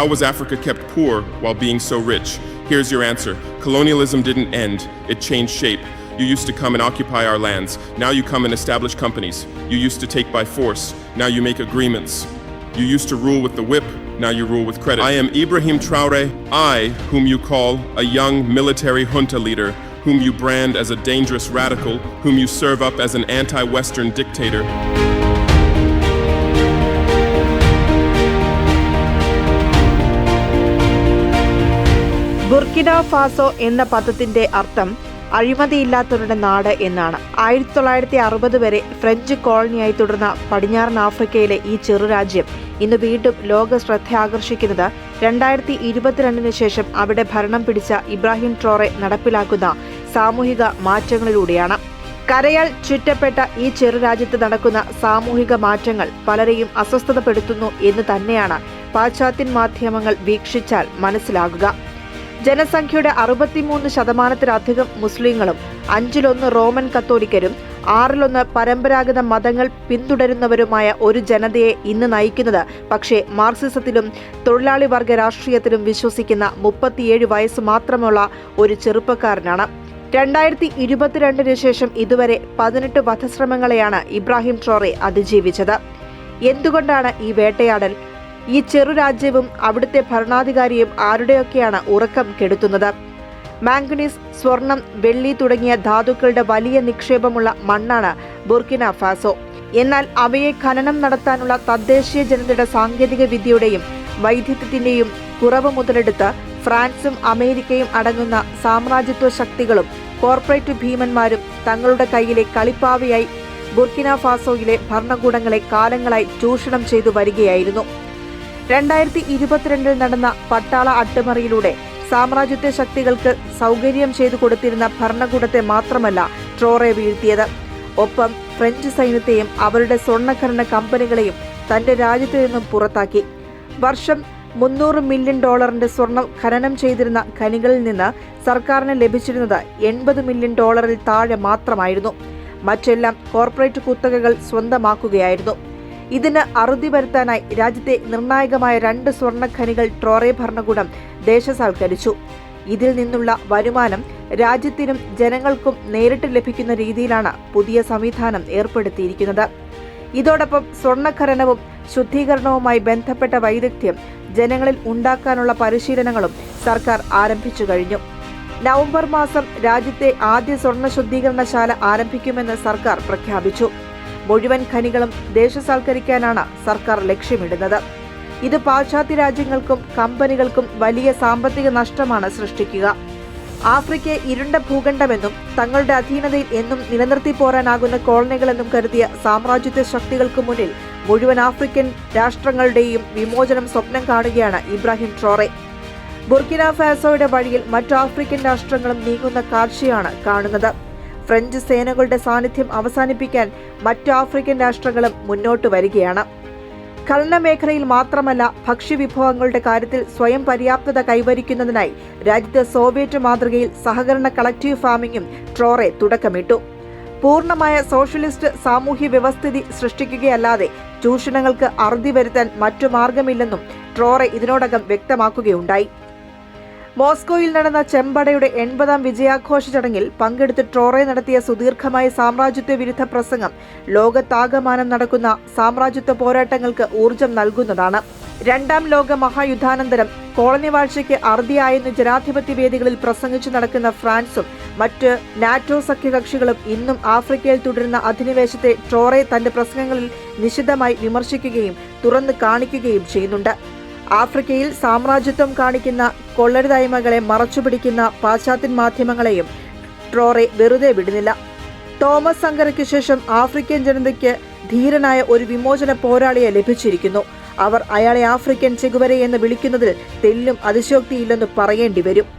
How was Africa kept poor while being so rich? Here's your answer. Colonialism didn't end, it changed shape. You used to come and occupy our lands. Now you come and establish companies. You used to take by force. Now you make agreements. You used to rule with the whip. Now you rule with credit. I am Ibrahim Traore, I, whom you call a young military junta leader, whom you brand as a dangerous radical, whom you serve up as an anti Western dictator. Burkina Faso എന്ന പദത്തിന്റെ അർത്ഥം അഴിമതിയില്ലാത്തവരുടെ നാട് എന്നാണ്. ആയിരത്തി തൊള്ളായിരത്തി അറുപത് വരെ French കോളനിയായി തുടർന്ന പടിഞ്ഞാറൻ ആഫ്രിക്കയിലെ ഈ ചെറുരാജ്യം ഇന്ന് വീണ്ടും ലോക ശ്രദ്ധ ആകർഷിക്കുന്നത് രണ്ടായിരത്തി ഇരുപത്തിരണ്ടിന് ശേഷം അവിടെ ഭരണം പിടിച്ച ഇബ്രാഹിം ട്രോറെ നടപ്പിലാക്കുന്ന സാമൂഹിക മാറ്റങ്ങളിലൂടെയാണ്. കരയാൽ ചുറ്റപ്പെട്ട ഈ ചെറുരാജ്യത്ത് നടക്കുന്ന സാമൂഹിക മാറ്റങ്ങൾ പലരെയും അസ്വസ്ഥതപ്പെടുത്തുന്നു എന്ന് തന്നെയാണ് പാശ്ചാത്യൻ മാധ്യമങ്ങൾ വീക്ഷിച്ചാൽ മനസ്സിലാകുക. ജനസംഖ്യയുടെ അറുപത്തിമൂന്ന് ശതമാനത്തിലധികം മുസ്ലിങ്ങളും അഞ്ചിലൊന്ന് റോമൻ കത്തോലിക്കരും ആറിലൊന്ന് പരമ്പരാഗത മതങ്ങൾ പിന്തുടരുന്നവരുമായ ഒരു ജനതയെ ഇന്ന് നയിക്കുന്നത്. പക്ഷേ മാർക്സിസത്തിലും തൊഴിലാളി വർഗ രാഷ്ട്രീയത്തിലും വിശ്വസിക്കുന്ന മുപ്പത്തിയേഴ് വയസ്സ് മാത്രമുള്ള ഒരു ചെറുപ്പക്കാരനാണ്. രണ്ടായിരത്തി ഇരുപത്തിരണ്ടിന് ശേഷം ഇതുവരെ പതിനെട്ട് വധശ്രമങ്ങളെയാണ് ഇബ്രാഹിം ട്രോറെ അതിജീവിച്ചത്. എന്തുകൊണ്ടാണ് ഈ വേട്ടയാടൽ? ഈ ചെറുരാജ്യവും അവിടുത്തെ ഭരണാധികാരിയും ആരുടെയൊക്കെയാണ് ഉറക്കം കെടുത്തുന്നത്? മാംഗനീസ് സ്വർണം വെള്ളി തുടങ്ങിയ ധാതുക്കളുടെ വലിയ നിക്ഷേപമുള്ള മണ്ണാണ് ബുർക്കിന ഫാസോ. എന്നാൽ അവയെ ഖനനം നടത്താനുള്ള തദ്ദേശീയ ജനതയുടെ സാങ്കേതിക വിദ്യയുടെയും വൈദഗ്ധ്യത്തിന്റെയും കുറവ് മുതലെടുത്ത് ഫ്രാൻസും അമേരിക്കയും അടങ്ങുന്ന സാമ്രാജ്യത്വ ശക്തികളും കോർപ്പറേറ്റ് ഭീമന്മാരും തങ്ങളുടെ കയ്യിലെ കളിപ്പാവയായി ബുർക്കിന ഫാസോയിലെ ഭരണകൂടങ്ങളെ കാലങ്ങളായി ചൂഷണം ചെയ്തു വരികയായിരുന്നു. രണ്ടായിരത്തി ഇരുപത്തിരണ്ടിൽ നടന്ന പട്ടാള അട്ടിമറിയിലൂടെ സാമ്രാജ്യത്തെ ശക്തികൾക്ക് സൗകര്യം ചെയ്തു കൊടുത്തിരുന്ന ഭരണകൂടത്തെ മാത്രമല്ല ട്രോറെ വീഴ്ത്തിയത്. ഒപ്പം ഫ്രഞ്ച് സൈന്യത്തെയും അവരുടെ സ്വർണഖനന കമ്പനികളെയും തന്റെ രാജ്യത്തു നിന്നും പുറത്താക്കി. വർഷം മുന്നൂറ് മില്യൺ ഡോളറിന്റെ സ്വർണം ഖനനം ചെയ്തിരുന്ന ഖനികളിൽ നിന്ന് സർക്കാരിന് ലഭിച്ചിരുന്നത് എൺപത് മില്യൺ ഡോളറിൽ താഴെ മാത്രമായിരുന്നു. മറ്റെല്ലാം കോർപ്പറേറ്റ് കുത്തകകൾ സ്വന്തമാക്കുകയായിരുന്നു. ഇതിന് അറുതി വരുത്താനായി രാജ്യത്തെ നിർണായകമായ രണ്ട് സ്വർണഖനികൾ ട്രോറെ ഭരണകൂടം ദേശസാൽക്കരിച്ചു. ഇതിൽ നിന്നുള്ള വരുമാനം രാജ്യത്തിനും ജനങ്ങൾക്കും നേരിട്ട് ലഭിക്കുന്ന രീതിയിലാണ് പുതിയ സംവിധാനം ഏർപ്പെടുത്തിയിരിക്കുന്നത്. ഇതോടൊപ്പം സ്വർണഖനനവും ശുദ്ധീകരണവുമായി ബന്ധപ്പെട്ട വൈദഗ്ധ്യം ജനങ്ങളിൽ ഉണ്ടാക്കാനുള്ള പരിശീലനങ്ങളും സർക്കാർ ആരംഭിച്ചു കഴിഞ്ഞു. നവംബർ മാസം രാജ്യത്തെ ആദ്യ സ്വർണ ശുദ്ധീകരണശാല ആരംഭിക്കുമെന്ന് സർക്കാർ പ്രഖ്യാപിച്ചു. മുഴുവൻ ഖനികളും ദേശസാൽക്കരിക്കാനാണ് സർക്കാർ ലക്ഷ്യമിടുന്നത്. ഇത് പാശ്ചാത്യ രാജ്യങ്ങൾക്കും കമ്പനികൾക്കും വലിയ സാമ്പത്തിക നഷ്ടമാണ് സൃഷ്ടിക്കുക. ആഫ്രിക്കയെ ഇരുണ്ട ഭൂഖണ്ഡമെന്നും തങ്ങളുടെ അധീനതയിൽ എന്നും നിലനിർത്തി പോരാനാകുന്ന കോളനികളെന്നും കരുതിയ സാമ്രാജ്യത്വ ശക്തികൾക്ക് മുന്നിൽ മുഴുവൻ ആഫ്രിക്കൻ രാഷ്ട്രങ്ങളുടെയും വിമോചനം സ്വപ്നം കാണുകയാണ് ഇബ്രാഹിം ട്രോറെ. ബുർക്കിന ഫാസോയുടെ വഴിയിൽ മറ്റു ആഫ്രിക്കൻ രാഷ്ട്രങ്ങളും നീങ്ങുന്ന കാഴ്ചയാണ് കാണുന്നത്. ഫ്രഞ്ച് സേനകളുടെ സാന്നിധ്യം അവസാനിപ്പിക്കാൻ മറ്റ് ആഫ്രിക്കൻ രാഷ്ട്രങ്ങളും മുന്നോട്ട് വരികയാണ്. ഖനനമേഖലയിൽ മാത്രമല്ല ഭക്ഷ്യവിഭവങ്ങളുടെ കാര്യത്തിൽ സ്വയം പര്യാപ്തത കൈവരിക്കുന്നതിനായി രാജ്യത്ത് സോവിയറ്റ് മാതൃകയിൽ സഹകരണ കളക്റ്റീവ് ഫാമിംഗും ട്രോറെ തുടക്കമിട്ടു. പൂർണമായ സോഷ്യലിസ്റ്റ് സാമൂഹ്യ വ്യവസ്ഥിതി സൃഷ്ടിക്കുകയല്ലാതെ ചൂഷണങ്ങൾക്ക് അറുതി വരുത്താൻ മറ്റു മാർഗമില്ലെന്നും ട്രോറെ ഇതിനോടകം വ്യക്തമാക്കുകയുണ്ടായി. മോസ്കോയിൽ നടന്ന ചെമ്പടയുടെ എൺപതാം വിജയാഘോഷ ചടങ്ങിൽ പങ്കെടുത്ത് ട്രോറെ നടത്തിയ സുദീർഘമായ സാമ്രാജ്യത്വ വിരുദ്ധ പ്രസംഗം ലോകത്താകമാനം നടക്കുന്ന സാമ്രാജ്യത്വ പോരാട്ടങ്ങൾക്ക് ഊർജം നൽകുന്നതാണ്. രണ്ടാം ലോക മഹായുദ്ധാനന്തരം കോളനി വാഴ്ചയ്ക്ക് അറുതിയായെന്ന് ജനാധിപത്യ വേദികളിൽ പ്രസംഗിച്ചു നടക്കുന്ന ഫ്രാൻസും മറ്റ് നാറ്റോ സഖ്യകക്ഷികളും ഇന്നും ആഫ്രിക്കയിൽ തുടരുന്ന അധിനിവേശത്തെ ട്രോറെ തന്റെ പ്രസംഗങ്ങളിൽ നിശിതമായി വിമർശിക്കുകയും തുറന്നു കാണിക്കുകയും ചെയ്യുന്നുണ്ട്. ആഫ്രിക്കയിൽ സാമ്രാജ്യത്വം കാണിക്കുന്ന കൊള്ളരുതായ്മകളെ മറച്ചുപിടിക്കുന്ന പാശ്ചാത്യൻ മാധ്യമങ്ങളെയും ട്രോറെ വെറുതെ വിടുന്നില്ല. തോമസ് സങ്കരയ്ക്ക് ശേഷം ആഫ്രിക്കൻ ജനതയ്ക്ക് ധീരനായ ഒരു വിമോചന പോരാളിയെ ലഭിച്ചിരിക്കുന്നു. അവർ അയാളെ ആഫ്രിക്കൻ ചെകുവരെ എന്ന് വിളിക്കുന്നതിൽ തെല്ലും അതിശോക്തിയില്ലെന്ന് പറയേണ്ടി വരും